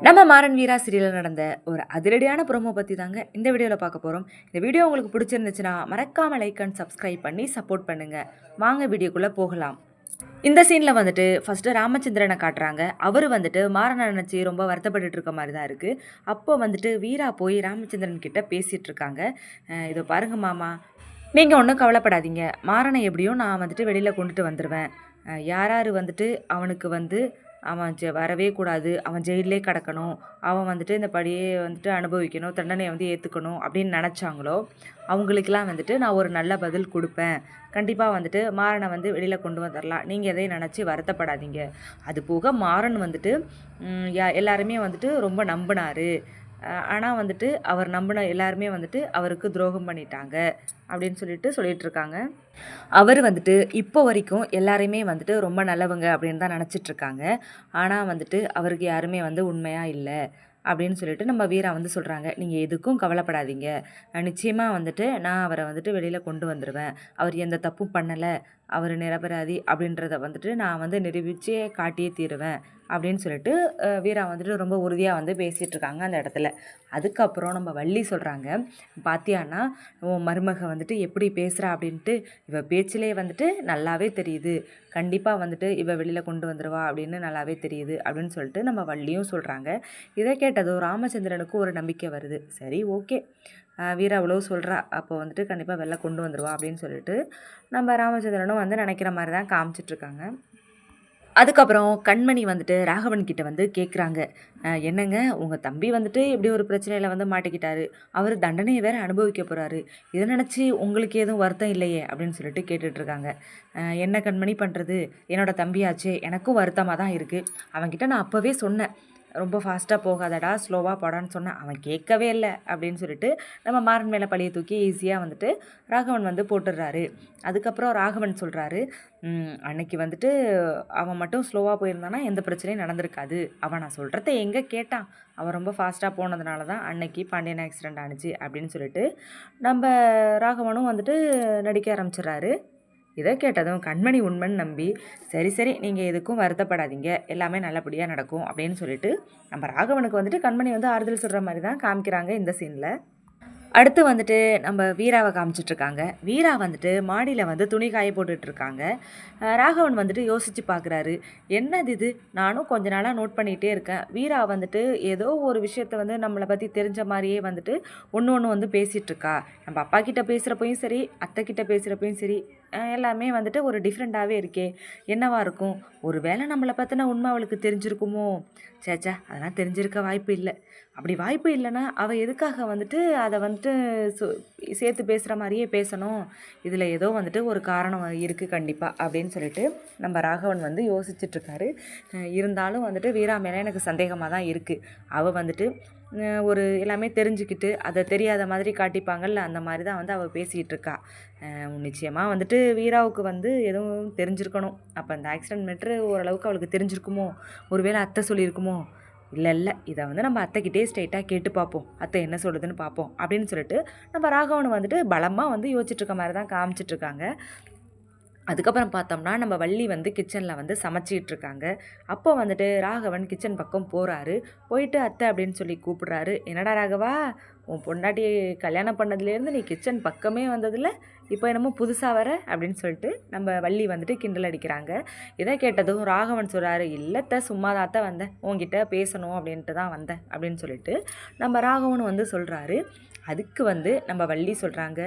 நம்ம மாறன் வீரா சீரியலில் நடந்த ஒரு அதிரடியான ப்ரோமோ பற்றி தாங்க இந்த வீடியோவில் பார்க்க போகிறோம் இந்த வீடியோ உங்களுக்கு பிடிச்சிருந்துச்சுன்னா மறக்காமல் லைக் அண்ட் சப்ஸ்கிரைப் பண்ணி சப்போர்ட் பண்ணுங்கள் வாங்க வீடியோக்குள்ளே போகலாம். இந்த சீனில் வந்துட்டு ஃபஸ்ட்டு ராமச்சந்திரனை காட்டுறாங்க. அவர் வந்துட்டு மாறனை நினச்சி ரொம்ப வருத்தப்பட்டுட்டு இருக்க மாதிரி தான் இருக்குது அப்போ வந்துட்டு வீரா போய் ராமச்சந்திரன் கிட்ட பேசிகிட்டு இருக்காங்க. இதோ பாருங்க மாமா. நீங்கள் ஒன்றும் கவலைப்படாதீங்க. மாறனை எப்படியும் நான் வந்துட்டு வெளியில் கொண்டுட்டு வந்துடுவேன் அஹ் யார் யார் வந்துட்டு அவனுக்கு வந்து அவன் ஜெ வரவே கூடாது. அவன் ஜெயிலே கிடக்கணும். அவன் வந்துட்டு இந்த படியே வந்துட்டு அனுபவிக்கணும். தண்டனையை வந்து ஏற்றுக்கணும் அப்படின்னு நினச்சாங்களோ அவங்களுக்கெல்லாம் வந்துட்டு நான் ஒரு நல்ல பதில் கொடுப்பேன். கண்டிப்பாக வந்துட்டு மாறனை வந்து வெளியில் கொண்டு வந்துடலாம் நீங்கள் எதையும் நினச்சி வருத்தப்படாதீங்க. அது போக மாறன் வந்துட்டு யா- எல்லாருமே வந்துட்டு ரொம்ப நம்பினார். ஆனால் வந்துட்டு அவர் நம்பின எல்லாருமே வந்துட்டு அவருக்கு துரோகம் பண்ணிட்டாங்க அப்படின்னு சொல்லிட்டு சொல்லிட்டு இருக்காங்க அவர் வந்துட்டு இப்போ வரைக்கும் எல்லாரையுமே வந்துட்டு ரொம்ப நல்லவங்க அப்படின்னு தான் நினச்சிட்டு இருக்காங்க ஆனால் வந்துட்டு அவருக்கு யாருமே வந்து உண்மையாக இல்லை அப்படின்னு சொல்லிட்டு நம்ம வீரா வந்து சொல்கிறாங்க நீங்கள் எதுக்கும் கவலைப்படாதீங்க. நிச்சயமாக வந்துட்டு நான் அவரை வந்துட்டு வெளியில் கொண்டு வந்துடுவேன் அவர் எந்த தப்பும் பண்ணலை. அவர் நிரபராதி அப்படின்றத வந்துட்டு நான் வந்து நிரூபிச்சே காட்டியே தீருவேன் அப்படின்னு சொல்லிட்டு வீரா வந்துட்டு ரொம்ப உறுதியாக வந்து பேசிகிட்டு இருக்காங்க அந்த இடத்துல. அதுக்கப்புறம் நம்ம வள்ளி சொல்கிறாங்க பாத்தியானா உன் மருமக வந்துட்டு எப்படி பேசுகிறா அப்படின்ட்டு இவ பேச்சிலே வந்துட்டு நல்லாவே தெரியுது. கண்டிப்பாக வந்துட்டு இவ வெளியில் கொண்டு வந்துடுவா அப்படின்னு நல்லாவே தெரியுது. அப்படின்னு சொல்லிட்டு நம்ம வள்ளியும் சொல்கிறாங்க இதை கேட்டதும் ராமச்சந்திரனுக்கு ஒரு நம்பிக்கை வருது. சரி ஓகே. வீரா அவ்வளோ சொல்கிறா அப்போ வந்துட்டு கண்டிப்பாக வெளில கொண்டு வந்துடுவா அப்படின்னு சொல்லிட்டு நம்ம ராமச்சந்திரனும் வந்து நினைக்கிற மாதிரி தான் காமிச்சிட்ருக்காங்க. அதுக்கப்புறம் கண்மணி வந்துட்டு ராகவன் கிட்ட வந்து கேட்குறாங்க என்னங்க உங்கள் தம்பி வந்துட்டு இப்படி ஒரு பிரச்சனையில் வந்து மாட்டிக்கிட்டாரு. அவர் தண்டனையை வேறு அனுபவிக்க போகிறாரு இதை நினச்சி உங்களுக்கு எதுவும் வருத்தம் இல்லையே அப்படின்னு சொல்லிட்டு கேட்டுட்ருக்காங்க. என்ன கண்மணி பண்ணுறது என்னோடய தம்பியாச்சே எனக்கும் வருத்தமாக தான் இருக்குது அவன்கிட்ட நான் அப்போவே சொன்னேன். ரொம்ப ஃபாஸ்ட்டாக போகாதடா ஸ்லோவாக போடான்னு சொன்னேன் அவன் கேட்கவே இல்லை அப்படின்னு சொல்லிட்டு நம்ம மாறன் மேலே பழியை தூக்கி ஈஸியாக வந்துட்டு ராகவன் வந்து போட்டுடுறாரு. அதுக்கப்புறம் ராகவன் சொல்கிறாரு அன்னைக்கு வந்துட்டு அவன் மட்டும் ஸ்லோவாக போயிருந்தானா எந்த பிரச்சனையும் நடந்திருக்காது. அவன் நான் சொல்கிறத எங்கே கேட்டான்? அவன் ரொம்ப ஃபாஸ்ட்டாக போனதுனால தான் அன்னைக்கு பாண்டியன் ஆக்சிடெண்ட் ஆனிச்சு அப்படின்னு சொல்லிட்டு நம்ம ராகவனும் வந்துட்டு நடிக்க ஆரம்பிச்சிடுறாரு. இதை கேட்டதும் கண்மணி உண்மைன்னு நம்பி சரி சரி நீங்கள் எதுக்கும் வருத்தப்படாதீங்க. எல்லாமே நல்லபடியாக நடக்கும் அப்படின்னு சொல்லிட்டு நம்ம ராகவனுக்கு வந்துட்டு கண்மணி வந்து ஆறுதல் சொல்கிற மாதிரி தான் காமிக்கிறாங்க இந்த சீனில். அடுத்து வந்துட்டு நம்ம வீராவை காமிச்சிட்ருக்காங்க. வீரா வந்துட்டு மாடியில் வந்து துணி காய போட்டுட்ருக்காங்க. ராகவன் வந்துட்டு யோசித்து பார்க்குறாரு என்னது இது? நானும் கொஞ்ச நாளாக நோட் பண்ணிகிட்டே இருக்கேன். வீரா வந்துட்டு ஏதோ ஒரு விஷயத்த வந்து நம்மளை பற்றி தெரிஞ்ச மாதிரியே வந்துட்டு ஒன்று ஒன்று வந்து பேசிகிட்ருக்கா நம்ம அப்பா கிட்ட பேசுகிறப்பையும் சரி அத்தை கிட்ட பேசுகிறப்பையும் சரி எல்லாமே வந்துட்டு ஒரு டிஃப்ரெண்ட்டாகவே இருக்கே. என்னவா இருக்கும்? ஒரு வேளை நம்மளை பற்றின உண்மை அவளுக்கு தெரிஞ்சிருக்குமோ? சேச்சா அதெல்லாம் தெரிஞ்சிருக்க வாய்ப்பு இல்லை. அப்படி வாய்ப்பு இல்லைன்னா அவள் எதுக்காக வந்துட்டு அதை வந்துட்டு சு- சேர்த்து பேசுகிற மாதிரியே பேசணும்? இதில் ஏதோ வந்துட்டு ஒரு காரணம் இருக்குது கண்டிப்பாக அப்படின்னு சொல்லிட்டு நம்ம ராகவன் வந்து யோசிச்சுட்ருக்காரு இருந்தாலும் வந்துட்டு வீரா மேலே எனக்கு சந்தேகமாக தான் இருக்குது அவள் வந்துட்டு ஒரு எல்லாமே தெரிஞ்சுக்கிட்டு அதை தெரியாத மாதிரி காட்டிப்பாங்கல்ல அந்த மாதிரி தான் வந்து அவள் பேசிகிட்டு இருக்கா நிச்சயமாக வந்துட்டு வீராவுக்கு வந்து எதுவும் தெரிஞ்சிருக்கணும். அப்போ அந்த ஆக்சிடென்ட் மேட்ரு ஓரளவுக்கு அவளுக்கு தெரிஞ்சிருக்குமோ? ஒருவேளை அத்தை சொல்லியிருக்குமோ? இல்லை இல்லை. இதை வந்து நம்ம அத்தைக்கிட்டே ஸ்ட்ரைட்டாக கேட்டு பார்ப்போம் அத்தை என்ன சொல்லுதுன்னு பார்ப்போம் அப்படின்னு சொல்லிட்டு நம்ம ராகவனை வந்துட்டு பலமாக வந்து யோசிச்சுட்டு இருக்க மாதிரி தான் காமிச்சிட்ருக்காங்க. அதுக்கப்புறம் பார்த்தோம்னா நம்ம வள்ளி வந்து கிச்சனில் வந்து சமைச்சிட்டு இருக்காங்க அப்போ வந்துட்டு ராகவன் கிச்சன் பக்கம் போகிறாரு போயிட்டு அத்தை அப்படின்னு சொல்லி கூப்பிட்றாரு. என்னடா ராகவா உன் பொண்டாட்டி கல்யாணம் பண்ணதுலேருந்து நீ கிச்சன் பக்கமே வந்ததில்ல இப்போ என்னமோ புதுசாக வர? அப்படின்னு சொல்லிட்டு நம்ம வள்ளி வந்துட்டு கிண்டல் அடிக்கிறாங்க. இதை கேட்டதும் ராகவன் சொல்கிறாரு இல்லத்த சும்மா தாத்த வந்தேன். உங்ககிட்ட பேசணும் அப்படின்ட்டு தான் வந்தேன். அப்படின்னு சொல்லிட்டு நம்ம ராகவன் வந்து சொல்கிறாரு அதுக்கு வந்து நம்ம வள்ளி சொல்கிறாங்க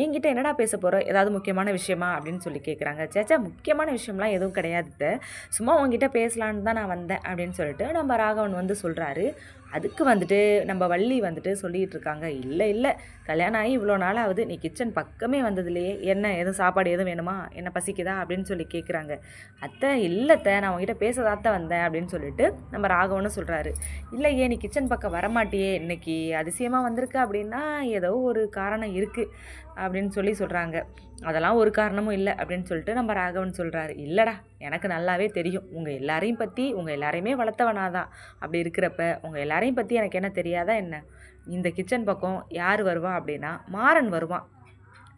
என்கிட்ட என்னடா பேச போகிறோம் ஏதாவது முக்கியமான விஷயமா? அப்படின்னு சொல்லி கேட்குறாங்க சேச்சா முக்கியமான விஷயம்லாம் எதுவும் கிடையாது சும்மா உங்ககிட்ட பேசலான்னு தான் நான் வந்தேன் அப்படின்னு சொல்லிட்டு நம்ம ராகவன் வந்து சொல்கிறாரு அதுக்கு வந்துட்டு நம்ம வள்ளி வந்துட்டு சொல்லிகிட்டு இருக்காங்க. இல்லை இல்லை கல்யாணம் ஆகி இவ்வளோ நாள் ஆகுது நீ கிச்சன் பக்கமே வந்ததுலையே என்ன எதுவும் சாப்பாடு எதுவும் வேணுமா? என்ன பசிக்குதா? அப்படின்னு சொல்லி கேட்குறாங்க அத்தை இல்லைத்த நான் உங்ககிட்ட பேசதாத்த வந்தேன் அப்படின்னு சொல்லிட்டு நம்ம ராகவனும் சொல்கிறாரு இல்லை ஏன் நீ கிச்சன் பக்கம் வரமாட்டியே. இன்னைக்கு அதிசயமாக வந்திருக்க அப்படின்னா ஏதோ ஒரு காரணம் இருக்குது அப்படின்னு சொல்லி சொல்கிறாங்க அதெல்லாம் ஒரு காரணமும் இல்லை அப்படின்னு சொல்லிட்டு நம்ம ராகவன் சொல்கிறாரு இல்லைடா எனக்கு நல்லாவே தெரியும். உங்கள் எல்லாரையும் பற்றி உங்கள் எல்லாரையுமே வளர்த்தவனாதான் அப்படி இருக்கிறப்ப உங்கள் எல்லாரையும் பற்றி எனக்கு என்ன தெரியாதா என்ன? இந்த கிச்சன் பக்கம் யார் வருவா அப்படின்னா மாறன் வருவான்.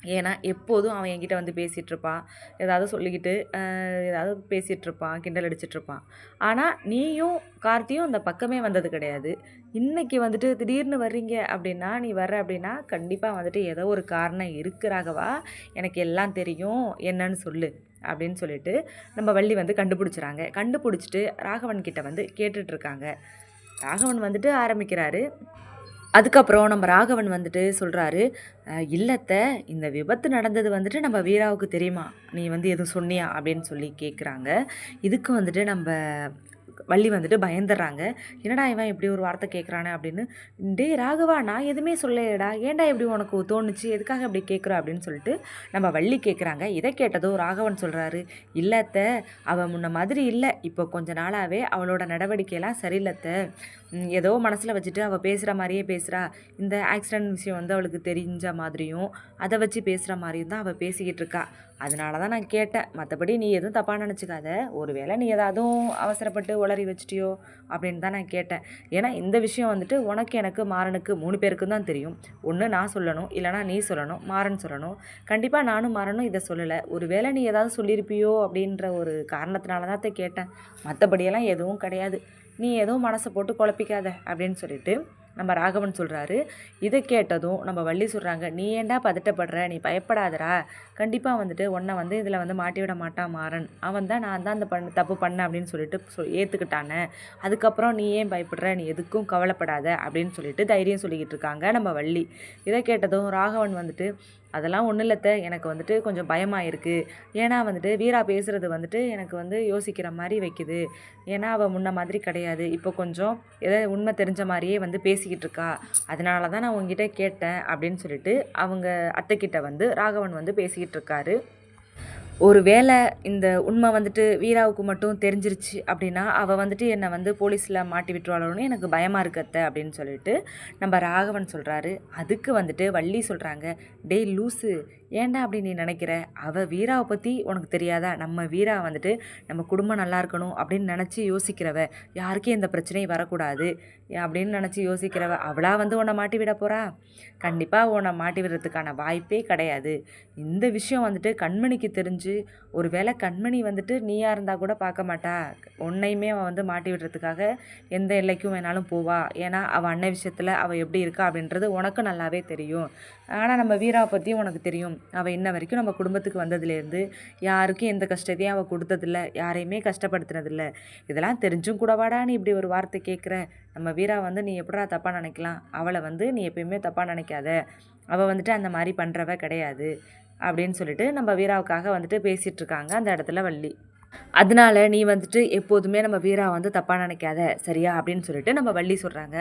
ஏன்னா எப்போதும் அவன் என்கிட்ட வந்து பேசிகிட்ருப்பான் ஏதாவது சொல்லிக்கிட்டு ஏதாவது பேசிகிட்ருப்பான் கிண்டல் அடிச்சிட்டு இருப்பான் ஆனால் நீயும் கார்த்தியும் அந்த பக்கமே வந்தது கிடையாது. இன்றைக்கி வந்துட்டு திடீர்னு வர்றீங்க அப்படின்னா நீ வர்ற அப்படின்னா கண்டிப்பாக வந்துட்டு ஏதோ ஒரு காரணம் இருக்கிறாகவா? எனக்கு எல்லாம் தெரியும். என்னன்னு சொல்லு அப்படின்னு சொல்லிட்டு நம்ம வள்ளி வந்து கண்டுபிடிச்சிறாங்க. கண்டுபிடிச்சிட்டு ராகவன் கிட்ட வந்து கேட்டுட்ருக்காங்க ராகவன் வந்துட்டு ஆரம்பிக்கிறாரு. அதுக்கப்புறம் நம்ம ராகவன் வந்துட்டு சொல்கிறாரு இல்லத்தை இந்த விபத்து நடந்தது வந்துட்டு நம்ம வீராவுக்கு தெரியுமா? நீ வந்து எதுவும் சொன்னியா? அப்படின்னு சொல்லி கேட்குறாங்க இதுக்கு வந்துட்டு நம்ம வள்ளி வந்துட்டு பயந்துடுறாங்க. என்னடா இவன் இப்படி ஒரு வார்த்தை கேட்குறானே அப்படின்னு. டே ராகவா நான் எதுவுமே சொல்லலடா ஏன்டா இப்படி உனக்கு தோணுச்சு? எதுக்காக இப்படி கேட்குற அப்படின்னு சொல்லிட்டு நம்ம வள்ளி கேட்குறாங்க இதை கேட்டதோ ராகவன் சொல்கிறாரு இல்லத்த அவள் முன்ன மாதிரி இல்லை. இப்போ கொஞ்ச நாளாகவே அவளோட நடவடிக்கையெல்லாம் சரியில்லத்த ஏதோ மனசில் வச்சுட்டு அவள் பேசுகிற மாதிரியே பேசுகிறா இந்த ஆக்சிடென்ட் விஷயம் வந்து அவளுக்கு தெரிஞ்ச மாதிரியும் அதை வச்சு பேசுகிற மாதிரியும் தான் அவள் பேசிக்கிட்டு இருக்கா. அதனால தான் நான் கேட்டேன். மற்றபடி நீ எதுவும் தப்பாக நினச்சிக்காத. ஒருவேளை நீ ஏதாவதும் அவசரப்பட்டு உளறி வச்சிட்டியோ அப்படின்னு தான் நான் கேட்டேன். ஏன்னா இந்த விஷயம் வந்துட்டு உனக்கு எனக்கு மாறனுக்கு மூணு பேருக்கும் தான் தெரியும். ஒன்று நான் சொல்லணும். இல்லைனா நீ சொல்லணும். மாறன் சொல்லணும். கண்டிப்பாக நானும் மாறனும் இதை சொல்லலை. ஒருவேளை நீ ஏதாவது சொல்லியிருப்பியோ அப்படின்ற ஒரு காரணத்தினால தான் அதை கேட்டேன். மற்றபடியெல்லாம் எதுவும் கிடையாது. நீ எதுவும் மனசை போட்டு குழப்பிக்காத அப்படின்னு சொல்லிட்டு நம்ம ராகவன் சொல்கிறாரு இதை கேட்டதும் நம்ம வள்ளி சொல்கிறாங்க நீ ஏன்டா பதட்டப்படுற? நீ பயப்படாதடா. கண்டிப்பாக வந்துட்டு உன்னை வந்து இதில் வந்து மாட்டி விட மாட்டான் மாறன். அவன் தான் நான் தான் அந்த பண்ண தப்பு பண்ணேன் அப்படின்னு சொல்லிட்டு சொ ஏற்றுக்கிட்டானே அதுக்கப்புறம் நீ ஏன் பயப்படுற? நீ எதுக்கும் கவலைப்படாத அப்படின்னு சொல்லிட்டு தைரியம் சொல்லிக்கிட்டு இருக்காங்க நம்ம வள்ளி. இதை கேட்டதும் ராகவன் வந்துட்டு அதெல்லாம் ஒன்றும் இல்லத்த எனக்கு வந்துட்டு கொஞ்சம் பயமாக இருக்குது ஏன்னா வந்துட்டு வீரா பேசுகிறது வந்துட்டு எனக்கு வந்து யோசிக்கிற மாதிரி வைக்குது. ஏன்னா அவள் முன்ன மாதிரி கிடையாது. இப்போ கொஞ்சம் ஏதாவது உண்மை தெரிஞ்ச மாதிரியே வந்து பேசிக்கிட்டு இருக்கா. அதனால தான் நான் உங்ககிட்ட கேட்டேன் அப்படின்னு சொல்லிட்டு அவங்க அத்தைக்கிட்ட வந்து ராகவன் வந்து பேசிக்கிட்டு இருக்காரு. ஒரு வேளை இந்த உண்மை வந்துட்டு வீராவுக்கு மட்டும் தெரிஞ்சிருச்சு அப்படின்னா அவள் வந்துட்டு என்னை வந்து போலீஸில் மாட்டி விட்டுருவாளோன்னு எனக்கு பயமாக இருக்கத்த அப்படின்னு சொல்லிட்டு நம்ம ராகவன் சொல்கிறாரு அதுக்கு வந்துட்டு வள்ளி சொல்கிறாங்க டேய் லூஸு ஏன்டா அப்படி நீ நினைக்கிற? அவள் வீராவை பற்றி உனக்கு தெரியாதா? நம்ம வீரா வந்துட்டு நம்ம குடும்பம் நல்லா இருக்கணும் அப்படின்னு நினச்சி யோசிக்கிறவ யாருக்கும் எந்த பிரச்சனையும் வரக்கூடாது அப்படின்னு நினச்சி யோசிக்கிறவ அவளாக வந்து உன்னை மாட்டி விட போகிறா கண்டிப்பாக உன்னை மாட்டி விடுறதுக்கான வாய்ப்பே கிடையாது. இந்த விஷயம் வந்துட்டு கண்மணிக்கு தெரிஞ்சு ஒரு வேளை கண்மணி வந்துட்டு நீயாக இருந்தால் கூட பார்க்க மாட்டா. உன்னையுமே அவள் வந்து மாட்டி விடுறதுக்காக எந்த எல்லைக்கும் வேணாலும் போவா. ஏன்னா அவள் அண்ணன் விஷயத்தில் அவள் எப்படி இருக்கா அப்படின்றது உனக்கு நல்லாவே தெரியும். ஆனால் நம்ம வீராவை பற்றியும் உனக்கு தெரியும். அவள் இன்ன வரைக்கும் நம்ம குடும்பத்துக்கு வந்ததுலேருந்து யாருக்கும் எந்த கஷ்டத்தையும் அவள் கொடுத்ததில்ல யாரையுமே கஷ்டப்படுத்தினதில்ல. இதெல்லாம் தெரிஞ்சும் கூடவாடா நீ இப்படி ஒரு வார்த்தை கேட்குற நம்ம வீரா வந்து நீ எப்படா தப்பாக நினைக்கலாம்? அவளை வந்து நீ எப்பயுமே தப்பாக நினைக்காத. அவள் வந்துட்டு அந்த மாதிரி பண்ணுறவ கிடையாது. அப்படின்னு சொல்லிட்டு நம்ம வீராவுக்காக வந்துட்டு பேசிகிட்ருக்காங்க அந்த இடத்துல வள்ளி. அதனால நீ வந்துட்டு எப்போதுமே நம்ம வீரா வந்து தப்பாக நினைக்காத சரியா? அப்படின்னு சொல்லிட்டு நம்ம வள்ளி சொல்கிறாங்க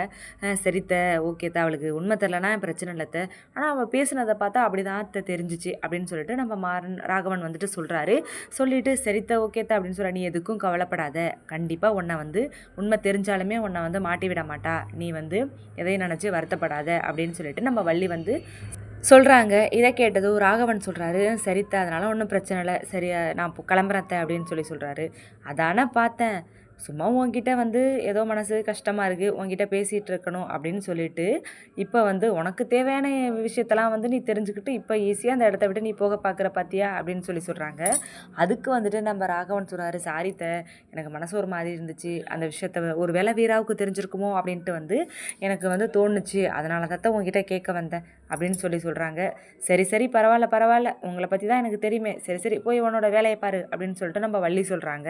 சரித்த ஓகே அவளுக்கு உண்மை தெரிலனா பிரச்சனை இல்லைத்த ஆனால் அவள் பேசுனதை பார்த்தா அப்படி தான் அத்தை தெரிஞ்சிச்சு அப்படின்னு சொல்லிட்டு நம்ம மாறன் ராகவன் வந்துட்டு சொல்கிறாரு சொல்லிட்டு சரித்த ஓகேத்த அப்படின்னு சொல்கிற நீ எதுக்கும் கவலைப்படாத. கண்டிப்பாக உன்னை வந்து உண்மை தெரிஞ்சாலுமே உன்னை வந்து மாட்டி விட மாட்டா. நீ வந்து எதையும் நினச்சி வருத்தப்படாத அப்படின்னு சொல்லிட்டு நம்ம வள்ளி வந்து சொல்கிறாங்க இதை கேட்டதும் ராகவன் சொல்கிறாரு சரித்த அதனால் ஒன்றும் பிரச்சனை இல்லை. சரி நான் இப்போ கிளம்புறேன் அப்படின்னு சொல்லி சொல்கிறாரு அதானே பார்த்தேன். சும்மா உங்ககிட்ட வந்து ஏதோ மனசு கஷ்டமாக இருக்குது உங்ககிட்ட பேசிகிட்டு இருக்கணும் அப்படின்னு சொல்லிட்டு இப்போ வந்து உனக்கு தேவையான விஷயத்தெல்லாம் வந்து நீ தெரிஞ்சுக்கிட்டு இப்போ ஈஸியாக அந்த இடத்த விட்டு நீ போக பார்க்குற பார்த்தியா அப்படின்னு சொல்லி சொல்கிறாங்க அதுக்கு வந்துட்டு நம்ம ராகவன் சொல்கிறாரு சாரித்த எனக்கு மனசு ஒரு மாதிரி இருந்துச்சு அந்த விஷயத்த ஒரு வேலை வீராவுக்கு தெரிஞ்சிருக்குமோ? அப்படின்ட்டு வந்து எனக்கு வந்து தோணுச்சு. அதனால தான் உங்ககிட்ட கேட்க வந்தேன் அப்படின்னு சொல்லி சொல்கிறாங்க சரி சரி பரவாயில்ல பரவாயில்ல உங்களை பற்றி தான் எனக்கு தெரியுமே. சரி சரி போய் உன்னோட வேலையை பாரு அப்படின்னு சொல்லிட்டு நம்ம வள்ளி சொல்கிறாங்க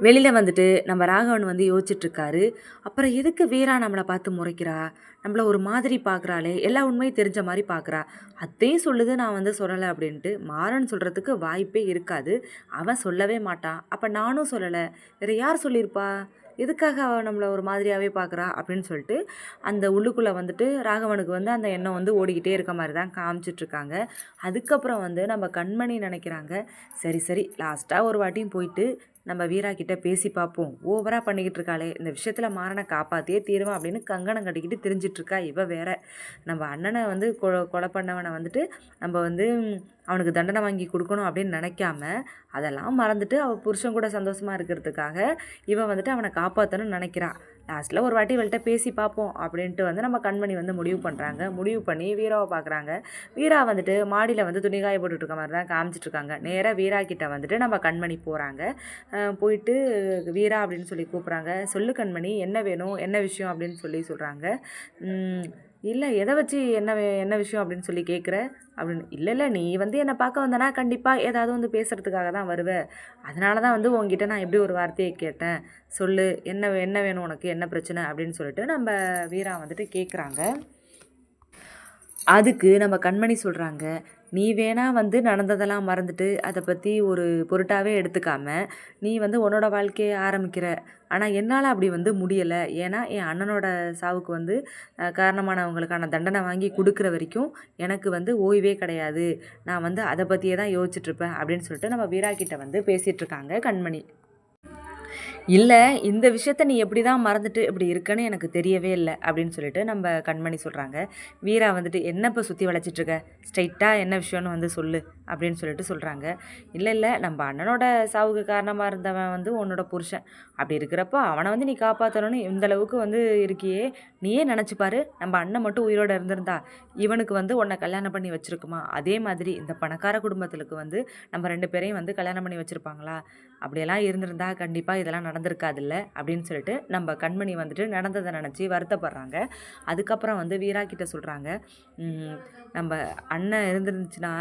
வெளியில் வந்துட்டு நம்ம ராகவன் வந்து யோசிச்சுட்ருக்காரு. அப்புறம் எதுக்கு வீரா நம்மளை பார்த்து முறைக்கிறா? நம்மளை ஒரு மாதிரி பார்க்குறாளே. எல்லா உண்மையும் தெரிஞ்ச மாதிரி பார்க்குறா. அத்தையும் சொல்லுது நான் வந்து சொல்லலை அப்படின்ட்டு மாறன் சொல்கிறதுக்கு வாய்ப்பே இருக்காது. அவன் சொல்லவே மாட்டான். அப்போ நானும் சொல்லலை. வேறு யார் சொல்லியிருப்பா? எதுக்காக அவள் நம்மளை ஒரு மாதிரியாகவே பார்க்குறா? அப்படின்னு சொல்லிட்டு அந்த உள்ளுக்குள்ளே வந்துட்டு ராகவனுக்கு வந்து அந்த எண்ணம் வந்து ஓடிக்கிட்டே இருக்க மாதிரி தான் காமிச்சிட்ருக்காங்க. அதுக்கப்புறம் வந்து நம்ம கண்மணி நினைக்கிறாங்க. சரி சரி லாஸ்ட்டாக ஒரு வாட்டியும் போயிட்டு நம்ம வீரா கிட்டே பேசி பார்ப்போம் ஓவராக பண்ணிக்கிட்டு இருக்காளே. இந்த விஷயத்தில் மாறனை காப்பாற்றியே தீருவேன் அப்படின்னு கங்கணம் கட்டிக்கிட்டு தெரிஞ்சிட்ருக்கா இவ வேற. நம்ம அண்ணனை வந்து கொ கொலை பண்ணவனை வந்துட்டு நம்ம வந்து அவனுக்கு தண்டனை வாங்கி கொடுக்கணும் அப்படின்னு நினைக்காம அதெல்லாம் மறந்துட்டு அவள் புருஷன் கூட சந்தோஷமாக இருக்கிறதுக்காக இவன் வந்துட்டு அவனை காப்பாற்றணும்னு நினைக்கிறான் லாஸ்ட்டில் ஒரு வாட்டி இவள்கிட்ட பேசி பார்ப்போம் அப்படின்ட்டு வந்து நம்ம கண்மணி வந்து முடிவு பண்ணுறாங்க முடிவு பண்ணி வீராவை பார்க்குறாங்க. வீரா வந்துட்டு மாடியில் வந்து துணி காய போட்டுட்டு இருக்க மாதிரி தான் காமிச்சிட்ருக்காங்க நேராக வீரா கிட்ட வந்துட்டு நம்ம கண்மணி போகிறாங்க போயிட்டு வீரா அப்படின்னு சொல்லி கூப்பிட்றாங்க. சொல்லு கண்மணி என்ன வேணும் என்ன விஷயம் அப்படின்னு சொல்லி சொல்கிறாங்க இல்லை எதை வச்சு என்ன வே- என்ன விஷயம் அப்படின்னு சொல்லி கேட்குற? அப்படின்னு இல்லை இல்லை நீ வந்து என்னை பார்க்க வந்தனா கண்டிப்பாக ஏதாவது வந்து பேசுகிறதுக்காக தான் வருவ. அதனால தான் வந்து உங்ககிட்ட நான் எப்படி ஒரு வார்த்தையை கேட்டேன். சொல்லு என்ன என்ன வேணும் உனக்கு? என்ன பிரச்சனை? அப்படின்னு சொல்லிட்டு நம்ம வீரா வந்துட்டு கேட்குறாங்க. அதுக்கு நம்ம கண்மணி சொல்கிறாங்க நீ வேணா வந்து நடந்ததெல்லாம் மறந்துட்டு அதை பற்றி ஒரு பொருட்டாகவே எடுத்துக்காம நீ வந்து உன்னோட வாழ்க்கையை ஆரம்பிக்கிற. ஆனால் என்னால் அப்படி வந்து முடியலை. ஏன்னா என் அண்ணனோட சாவுக்கு வந்து காரணமானவங்களுக்கான தண்டனை வாங்கி கொடுக்குற வரைக்கும் எனக்கு வந்து ஓய்வே கிடையாது. நான் வந்து அதை பற்றியே தான் யோசிச்சுட்ருப்பேன் அப்படின்னு சொல்லிட்டு நம்ம வீரா கிட்ட வந்து பேசிகிட்ருக்காங்க கண்மணி. இல்லை இந்த விஷயத்த நீ எப்படி தான் மறந்துட்டு இப்படி இருக்கன்னு எனக்கு தெரியவே இல்லை அப்படின்னு சொல்லிட்டு நம்ம கண்மணி சொல்கிறாங்க வீரா வந்துட்டு என்ன இப்போ சுற்றி வளைச்சிட்ருக்க ஸ்ட்ரைட்டாக என்ன விஷயம்னு வந்து சொல்லு. அப்படின்னு சொல்லிட்டு சொல்கிறாங்க இல்லை இல்லை நம்ம அண்ணனோட சாவுக்கு காரணமாக இருந்தவன் வந்து உன்னோட புருஷன். அப்படி இருக்கிறப்போ அவனை வந்து நீ காப்பாற்றணும்னு இந்தளவுக்கு வந்து இருக்கியே. நீயே நினச்சி பாரு நம்ம அண்ணன் மட்டும் உயிரோட இருந்திருந்தா இவனுக்கு வந்து உன்னை கல்யாணம் பண்ணி வச்சுருக்குமா? அதே மாதிரி இந்த பணக்கார குடும்பத்துக்கு வந்து நம்ம ரெண்டு பேரையும் வந்து கல்யாணம் பண்ணி வச்சுருப்பாங்களா? அப்படியெல்லாம் இருந்திருந்தா கண்டிப்பாக இதெல்லாம் நடந்திருக்காதுல்ல? அப்படின்னு சொல்லிட்டு நம்ம கண்மணி வந்துட்டு நடந்ததை நினச்சி வருத்தப்படுறாங்க. அதுக்கப்புறம் வந்து வீரா கிட்ட சொல்கிறாங்க நம்ம அண்ணன் இருந்துருந்துச்சுன்னா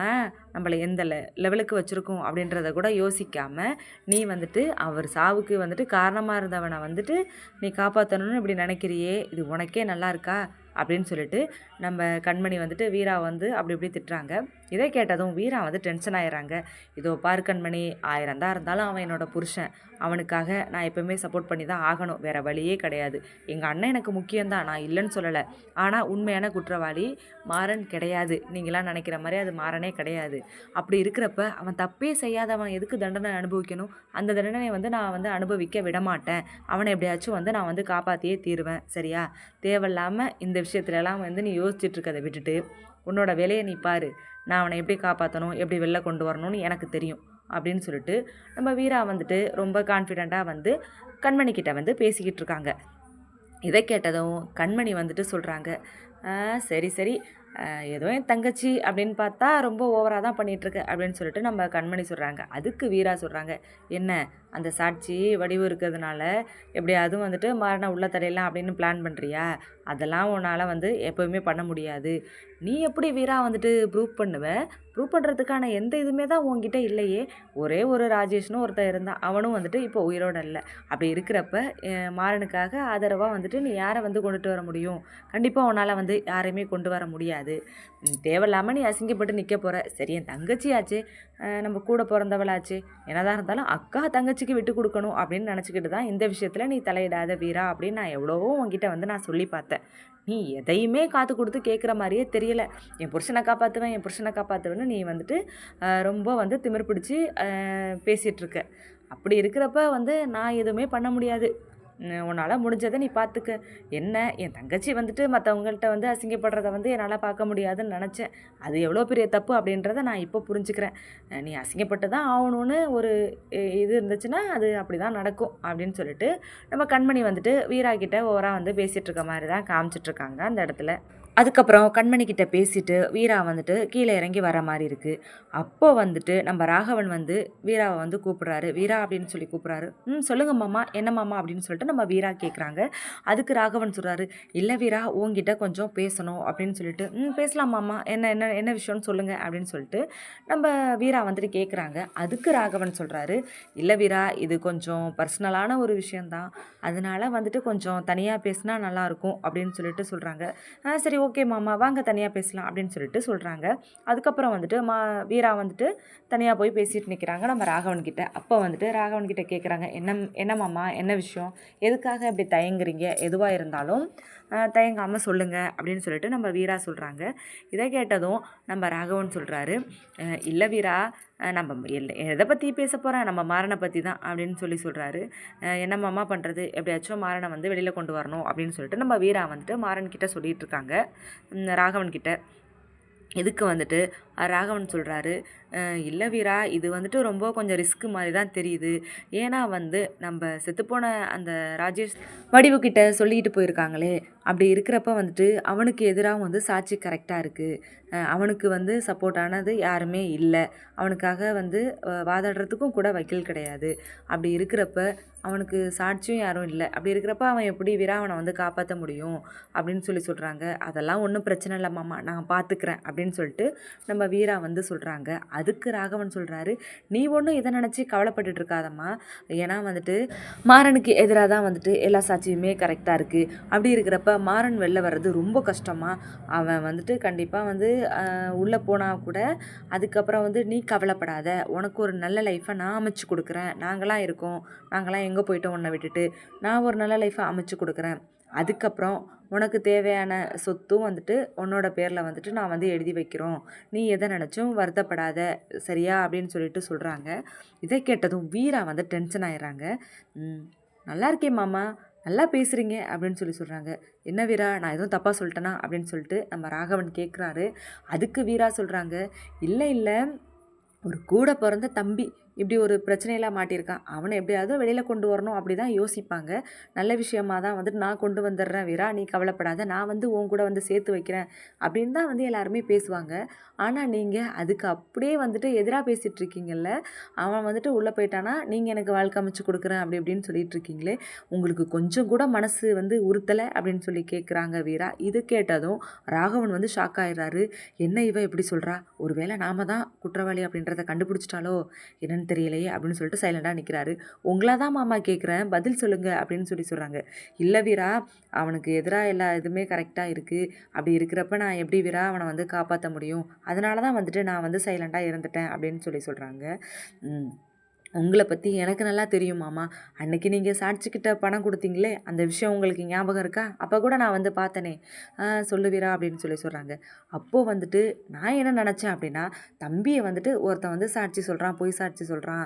நம்மளை எந்த லெ லெவலுக்கு வச்சுருக்கோம் அப்படின்றத கூட யோசிக்காமல் நீ வந்துட்டு அவர் சாவுக்கு வந்துட்டு காரணமாக இருந்தவனை வந்துட்டு நீ காப்பாற்றணும்னு இப்படி நினைக்கிறியே இது உனக்கே நல்லா இருக்கா? அப்படின்னு சொல்லிட்டு நம்ம கண்மணி வந்துட்டு வீரா வந்து அப்படி இப்படி திட்டுறாங்க. இதை கேட்டதும் வீரா வந்து டென்ஷன் ஆயிடுறாங்க. இதோ பார் கண்மணி ஆயிரம் தான் இருந்தாலும் அவன் என்னோட புருஷன். அவனுக்காக நான் எப்பவுமே சப்போர்ட் பண்ணி தான் ஆகணும். வேறு வழியே கிடையாது. எங்கள் அண்ணன் எனக்கு முக்கியம்தான். நான் இல்லைன்னு சொல்லலை. ஆனால் உண்மையான குற்றவாளி மாறன் கிடையாது. நீங்களாம் நினைக்கிற மாதிரி அது மாறனே கிடையாது. அப்படி இருக்கிறப்ப அவன் தப்பே செய்யாதவன் எதுக்கு தண்டனை அனுபவிக்கணும்? அந்த தண்டனையை வந்து நான் வந்து அனுபவிக்க விட மாட்டேன் அவனை எப்படியாச்சும் வந்து நான் வந்து காப்பாற்றியே தீருவேன். சரியா? தேவையில்லாமல் இந்த விஷயத்துலலாம் வந்து நீ யோ யோசிச்சுட்ருக்கதை விட்டுட்டு உன்னோட வேலையை நீ பாரு. நான் அவனை எப்படி காப்பாற்றணும் எப்படி வெளில கொண்டு வரணும்னு எனக்கு தெரியும். அப்படின்னு சொல்லிட்டு நம்ம வீரா வந்துட்டு ரொம்ப கான்ஃபிடெண்ட்டாக வந்து கண்மணிக்கிட்ட வந்து பேசிக்கிட்டு இருக்காங்க இதை கேட்டதும் கண்மணி வந்துட்டு சொல்கிறாங்க சரி சரி. ஏதோ என் தங்கச்சி அப்படின்னு பார்த்தா ரொம்ப ஓவராக தான் பண்ணிகிட்ருக்கு அப்படின்னு சொல்லிட்டு நம்ம கண்மணி சொல்கிறாங்க அதுக்கு வீரா சொல்கிறாங்க என்ன? அந்த சாட்சி வடிவு இருக்கிறதுனால எப்படியாவது வந்துட்டு மரண உள்ள தடையலாம் அப்படின்னு பிளான் பண்ணுறியா அதெல்லாம் உன்னால் வந்து எப்போவுமே பண்ண முடியாது. நீ எப்படி வீரா வந்துட்டு ப்ரூவ் பண்ணுவ? ப்ரூவ் பண்ணுறதுக்கான எந்த இதுவுமே தான் உங்ககிட்ட இல்லையே. ஒரே ஒரு ராஜேஷ்னு ஒருத்தன் இருந்தான். அவனும் வந்துட்டு இப்போ உயிரோட இல்லை. அப்படி இருக்கிறப்ப மாறனுக்காக ஆதரவாக வந்துட்டு நீ யாரை வந்து கொண்டுட்டு வர முடியும்? கண்டிப்பாக உன்னால் வந்து யாரையுமே கொண்டு வர முடியாது. தேவையில்லாமல் நீ அசிங்கப்பட்டு நிற்க போகிற சரி என் தங்கச்சியாச்சே. அஹ், நம்ம கூட பிறந்தவளாச்சு. என்னதான் இருந்தாலும் அக்கா தங்கச்சி மூச்சுக்கு விட்டு கொடுக்கணும் அப்படின்னு நினச்சிக்கிட்டு தான் இந்த விஷயத்தில் நீ தலையிடாத வீரா அப்படின்னு நான் எவ்வளவோ உங்ககிட்ட வந்து நான் சொல்லி பார்த்தேன். நீ எதையுமே காத்து கொடுத்து கேட்குற மாதிரியே தெரியலை. என் புருஷனை காப்பாற்றுவேன் என் புருஷனை காப்பாற்றுவேன்னு நீ வந்துட்டு ரொம்ப வந்து திமிர் பிடிச்சி பேசிகிட்ருக்க அப்படி இருக்கிறப்ப வந்து நான் எதுவுமே பண்ண முடியாது. உன்னால் முடிஞ்சதை நீ பார்த்துக்க என்ன? என் தங்கச்சி வந்துட்டு மற்றவங்கள்ட்ட வந்து அசிங்கப்படுறத வந்து என்னால் பார்க்க முடியாதுன்னு நினச்சேன். அது எவ்வளோ பெரிய தப்பு அப்படின்றத நான் இப்போ புரிஞ்சுக்கிறேன். நீ அசிங்கப்பட்டு தான் ஆகணும்னு ஒரு இது இருந்துச்சுன்னா அது அப்படி தான் நடக்கும் அப்படின்னு சொல்லிட்டு நம்ம கண்மணி வந்துட்டு வீரா கிட்ட ஓவராக வந்து பேசிகிட்டு இருக்க மாதிரி தான் காமிச்சிட்ருக்காங்க அந்த இடத்துல. அதுக்கப்புறம் கண்மணி கிட்ட பேசிட்டு வீரா வந்துட்டு கீழே இறங்கி வர மாதிரி இருக்குது அப்போ வந்துட்டு நம்ம ராகவன் வந்து வீராவை வந்து கூப்பிட்றாரு. வீரா அப்படின்னு சொல்லி கூப்பிட்றாரு. ம் சொல்லுங்க மாமா. என்ன மாமா? அப்படின்னு சொல்லிட்டு நம்ம வீரா கேட்குறாங்க அதுக்கு ராகவன் சொல்கிறாரு இல்லை வீரா உங்ககிட்ட கொஞ்சம் பேசணும் அப்படின்னு சொல்லிட்டு ம் பேசலாம் மாமா. என்ன என்ன என்ன விஷயம்னு சொல்லுங்கள் அப்படின்னு சொல்லிட்டு நம்ம வீரா வந்துட்டு கேட்குறாங்க அதுக்கு ராகவன் சொல்கிறாரு இல்லை வீரா இது கொஞ்சம் பர்சனலான ஒரு விஷயந்தான் அதனால வந்துட்டு கொஞ்சம் தனியாக பேசினா நல்லாயிருக்கும் அப்படின்னு சொல்லிட்டு சொல்கிறாங்க சரி ஓகே மாமா வாங்க தனியாக பேசலாம் அப்படின்னு சொல்லிட்டு சொல்கிறாங்க அதுக்கப்புறம் வந்துட்டு மா வீரா வந்துட்டு தனியாக போய் பேசிட்டு நிற்கிறாங்க நம்ம ராகவன்கிட்ட. அப்போ வந்துட்டு ராகவன்கிட்ட கேட்குறாங்க என்ன என்ன மாமா என்ன விஷயம்? எதுக்காக இப்படி தயங்குறீங்க? எதுவாக இருந்தாலும் தயங்காமல் சொல்லுங்கள் அப்படின்னு சொல்லிட்டு நம்ம வீரா சொல்கிறாங்க இதை கேட்டதும் நம்ம ராகவன் சொல்கிறாரு இல்லை வீரா நம்ம எல்ல- எதை பற்றி பேச போகிறேன் நம்ம மாறனை பற்றி தான் அப்படின்னு சொல்லி சொல்கிறாரு என்ன மாமா பண்ணுறது எப்படியாச்சும் மாறனை வந்து வெளியில் கொண்டு வரணும் அப்படின்னு சொல்லிட்டு நம்ம வீரா வந்துட்டு மாறன் கிட்ட சொல்லிகிட்டு இருக்காங்க. ராகவன் கிட்ட. இதுக்கு வந்துட்டு ராகவன் சொல்கிறாரு இல்லை வீரா இது வந்துட்டு ரொம்ப கொஞ்சம் ரிஸ்க் மாதிரி தான் தெரியுது. ஏன்னா வந்து நம்ம செத்துப்போன அந்த ராஜேஷ் வடிவுக்கிட்ட சொல்லிக்கிட்டு போயிருக்காங்களே. அப்படி இருக்கிறப்ப வந்துட்டு அவனுக்கு எதிராக வந்து சாட்சி கரெக்டாக இருக்குது அவனுக்கு வந்து சப்போர்ட்டானது யாருமே இல்லை. அவனுக்காக வந்து வாதாடுறதுக்கும் கூட வக்கீல் கிடையாது. அப்படி இருக்கிறப்ப அவனுக்கு சாட்சியும் யாரும் இல்லை. அப்படி இருக்கிறப்ப அவன் எப்படி வீராவனை வந்து காப்பாற்ற முடியும் அப்படின்னு சொல்லி சொல்கிறாங்க அதெல்லாம் ஒன்றும் பிரச்சனை இல்லை மாமா. நான் பார்த்துக்கிறேன் அப்படின்னு சொல்லிட்டு நம்ம வீரா வந்து சொல்கிறாங்க அதுக்கு ராகவன் சொல்கிறாரு நீ ஒன்றும் இதை நினச்சி கவலைப்பட்டுட்டு இருக்காதம்மா ஏன்னா வந்துட்டு மாறனுக்கு எதிராக தான் வந்துட்டு எல்லா சாட்சியுமே கரெக்டாக இருக்குது அப்படி இருக்கிறப்ப மாறன் வெளில வர்றது ரொம்ப கஷ்டமாக அவன் வந்துட்டு கண்டிப்பாக வந்து உள்ளே போனால் கூட அதுக்கப்புறம் வந்து நீ கவலைப்படாத. உனக்கு ஒரு நல்ல லைஃப்பை நான் அமைச்சு கொடுக்குறேன். நாங்களாம் இருக்கோம். நாங்களாம் எங்கே போயிட்டோம் உன்னை விட்டுட்டு. நான் ஒரு நல்ல லைஃப்பை அமைச்சு கொடுக்குறேன். அதுக்கப்புறம் உனக்கு தேவையான சொத்தும் வந்துட்டு உன்னோட பேரில் வந்துட்டு நான் வந்து எழுதி வைக்கிறோம். நீ எதை நினச்சும் வருத்தப்படாத சரியா? அப்படின்னு சொல்லிட்டு சொல்கிறாங்க இதை கேட்டதும் வீரா வந்து டென்ஷன் ஆயிடுறாங்க. நல்லா இருக்கே மாமா நல்லா பேசுகிறீங்க அப்படின்னு சொல்லி சொல்கிறாங்க என்ன வீரா நான் எதுவும் தப்பாக சொல்லிட்டேனா? அப்படின்னு சொல்லிட்டு நம்ம ராகவன் கேட்குறாரு அதுக்கு வீரா சொல்கிறாங்க இல்லை இல்லை ஒரு கூட பிறந்த தம்பி இப்படி ஒரு பிரச்சனையெல்லாம் மாட்டியிருக்கான். அவனை எப்படியாவது வெளியில் கொண்டு வரணும் அப்படி தான் யோசிப்பாங்க. நல்ல விஷயமா தான் வந்துட்டு நான் கொண்டு வந்துடுறேன் வீரா நீ கவலைப்படாத நான் வந்து உன் கூட வந்து சேர்த்து வைக்கிறேன் அப்படின்னு தான் வந்து எல்லாருமே பேசுவாங்க. ஆனால் நீங்கள் அதுக்கு அப்படியே வந்துட்டு எதிராக பேசிகிட்டு இருக்கீங்கல்ல அவன் வந்துட்டு உள்ளே போயிட்டானா நீங்கள் எனக்கு வாழ்க்கை அமைச்சு கொடுக்குறேன் அப்படி இப்படின்னு சொல்லிட்டு இருக்கீங்களே உங்களுக்கு கொஞ்சம் கூட மனசு வந்து உறுத்தலை அப்படின்னு சொல்லி கேட்குறாங்க வீரா. இது கேட்டதும் ராகவன் வந்து ஷாக் ஆயிடுறாரு. என்ன இவ இப்படி சொல்கிறா ஒருவேளை நாம தான் குற்றவாளி அப்படின்றத கண்டுபிடிச்சிட்டாலோ என்னன்னு தெரியலையே அப்படின்னு சொல்லிட்டு சைலண்டாக நிற்கிறாரு உங்களா தான் மாமா கேட்குறேன் பதில் சொல்லுங்க. அப்படின்னு சொல்லி சொல்கிறாங்க இல்லை வீரா அவனுக்கு எதிராக எல்லா இதுவுமே கரெக்டாக இருக்குது அப்படி இருக்கிறப்ப நான் எப்படி வீரா அவனை வந்து காப்பாற்ற முடியும்? அதனால தான் வந்துட்டு நான் வந்து சைலண்டாக இருந்துட்டேன் அப்படின்னு சொல்லி சொல்கிறாங்க உங்களை பற்றி எனக்கு நல்லா தெரியும் மாமா. அன்னைக்கு நீங்கள் சாட்சிக்கிட்ட பணம் கொடுத்தீங்களே அந்த விஷயம் உங்களுக்கு ஞாபகம் இருக்கா? அப்போ கூட நான் வந்து பார்த்தனே. சொல்லுவீரா? அப்படின்னு சொல்லி சொல்கிறாங்க அப்போது வந்துட்டு நான் என்ன நினச்சேன் அப்படின்னா தம்பியை வந்துட்டு ஒருத்தன் வந்து சாட்சி சொல்கிறான் பொய் சாட்சி சொல்கிறான்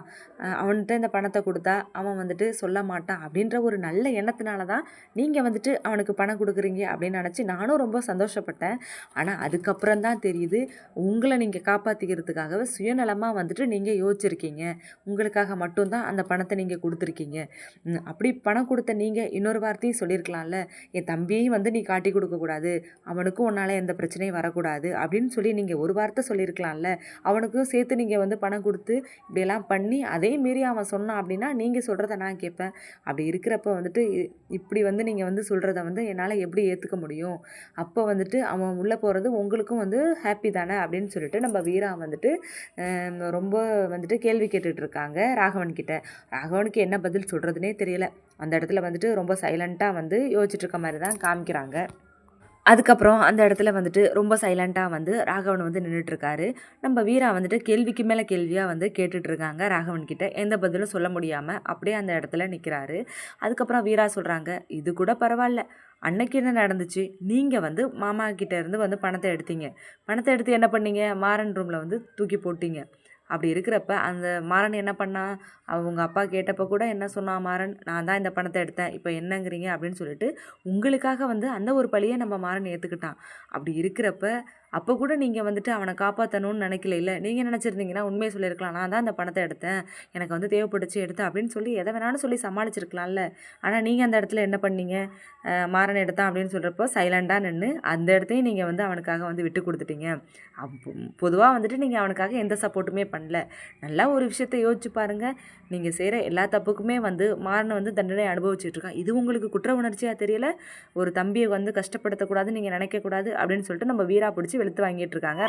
அவன்கிட்ட இந்த பணத்தை கொடுத்தா அவன் வந்துட்டு சொல்ல மாட்டான் அப்படின்ற ஒரு நல்ல எண்ணத்தினால தான் நீங்கள் வந்துட்டு அவனுக்கு பணம் கொடுக்குறீங்க அப்படின்னு நினச்சி நானும் ரொம்ப சந்தோஷப்பட்டேன். ஆனால் அதுக்கப்புறம் தான் தெரியுது உங்களை நீங்கள் காப்பாற்றிக்கிறதுக்காகவே சுயநலமாக வந்துட்டு நீங்கள் யோசிச்சிருக்கீங்க. உங்களுக்கு உங்களுக்காக மட்டும்தான் அந்த பணத்தை நீங்கள் கொடுத்துருக்கீங்க. அப்படி பணம் கொடுத்த நீங்கள் இன்னொரு வார்த்தையும் சொல்லியிருக்கலாம்ல. என் தம்பியையும் வந்து நீ காட்டி கொடுக்கக்கூடாது அவனுக்கும் உன்னால் எந்த பிரச்சனையும் வரக்கூடாது அப்படின்னு சொல்லி நீங்கள் ஒரு வார்த்தை சொல்லியிருக்கலாம்ல. அவனுக்கும் சேர்த்து நீங்கள் வந்து பணம் கொடுத்து இப்படியெல்லாம் பண்ணி அதே மீறி அவன் சொன்னான் அப்படின்னா நீங்கள் சொல்கிறத நான் கேட்பேன். அப்படி இருக்கிறப்ப வந்துட்டு இ- இப்படி வந்து நீங்கள் வந்து சொல்கிறத வந்து என்னால் எப்படி ஏற்றுக்க முடியும்? அப்போ வந்துட்டு அவன் உள்ளே போகிறது உங்களுக்கும் வந்து ஹாப்பி தானே அப்படின்னு சொல்லிட்டு நம்ம வீரா வந்துட்டு ரொம்ப வந்துட்டு கேள்வி கேட்டுட்ருக்காங்க ராகவன் கிட்ட ராகவனுக்கு என்ன பதில் சொல்கிறதுனே தெரியல. அந்த இடத்துல வந்துட்டு ரொம்ப சைலண்ட்டாக வந்து யோசிச்சுட்ருக்க மாதிரி தான் காமிக்கிறாங்க. அதுக்கப்புறம் அந்த இடத்துல வந்துட்டு ரொம்ப சைலண்ட்டாக வந்து ராகவன் வந்து நின்றுட்டுருக்காரு நம்ம வீரா வந்துட்டு கேள்விக்கு மேலே கேள்வியாக வந்து கேட்டுட்ருக்காங்க ராகவன் கிட்ட எந்த பதிலும் சொல்ல முடியாமல் அப்படியே அந்த இடத்துல நிற்கிறாரு அதுக்கப்புறம் வீரா சொல்கிறாங்க இது கூட பரவாயில்ல அன்னைக்கு என்ன நடந்துச்சு? நீங்கள் வந்து மாமா கிட்டேருந்து வந்து பணத்தை எடுத்தீங்க. பணத்தை எடுத்து என்ன பண்ணீங்க? மாறன் ரூமில் வந்து தூக்கி போட்டீங்க. அப்படி இருக்கிறப்ப அந்த மாறன் என்ன பண்ணான் அவங்க அப்பா கேட்டப்ப கூட என்ன சொன்னா மாறன் நான் தான் இந்த பணத்தை எடுத்தேன். இப்போ என்னங்கிறீங்க? அப்படின்னு சொல்லிட்டு உங்களுக்காக வந்து அந்த ஒரு பழியை நம்ம மாறன் ஏற்றுக்கிட்டான் அப்படி இருக்கிறப்ப அப்போ கூட நீங்கள் வந்துட்டு அவனை காப்பாற்றணும்னு நினைக்கல. இல்லை நீங்கள் நினச்சிருந்தீங்கன்னா உண்மையை சொல்லியிருக்கலாம். நான் தான் அந்த பணத்தை எடுத்தேன். எனக்கு வந்து தேவைப்பட்டுச்சு எடுத்தேன் அப்படின்னு சொல்லி எதை வேணாலும் சொல்லி சமாளிச்சிருக்கலாம்ல. ஆனால் நீங்கள் அந்த இடத்துல என்ன பண்ணீங்க? மாறன் எடுத்தான் அப்படின்னு சொல்கிறப்போ சைலண்டாக நின்று அந்த இடத்தையும் நீங்கள் வந்து அவனுக்காக வந்து விட்டு கொடுத்துட்டீங்க. பொதுவாக வந்துட்டு நீங்கள் அவனுக்காக எந்த சப்போர்ட்டுமே பண்ணல. நல்லா ஒரு விஷயத்தை யோசிச்சு பாருங்கள் நீங்கள் செய்கிற எல்லா தப்புக்குமே வந்து மாறனை வந்து தண்டனை அனுபவிச்சிட்டுருக்கான் இது உங்களுக்கு குற்ற உணர்ச்சியாக தெரியல? ஒரு தம்பியை வந்து கஷ்டப்படுத்தக்கூடாது நீங்கள் நினைக்கக்கூடாது அப்படின்னு சொல்லிட்டு நம்ம வீரா பிடிச்சி வெளுத்து வாங்கிட்டு இருக்காங்க.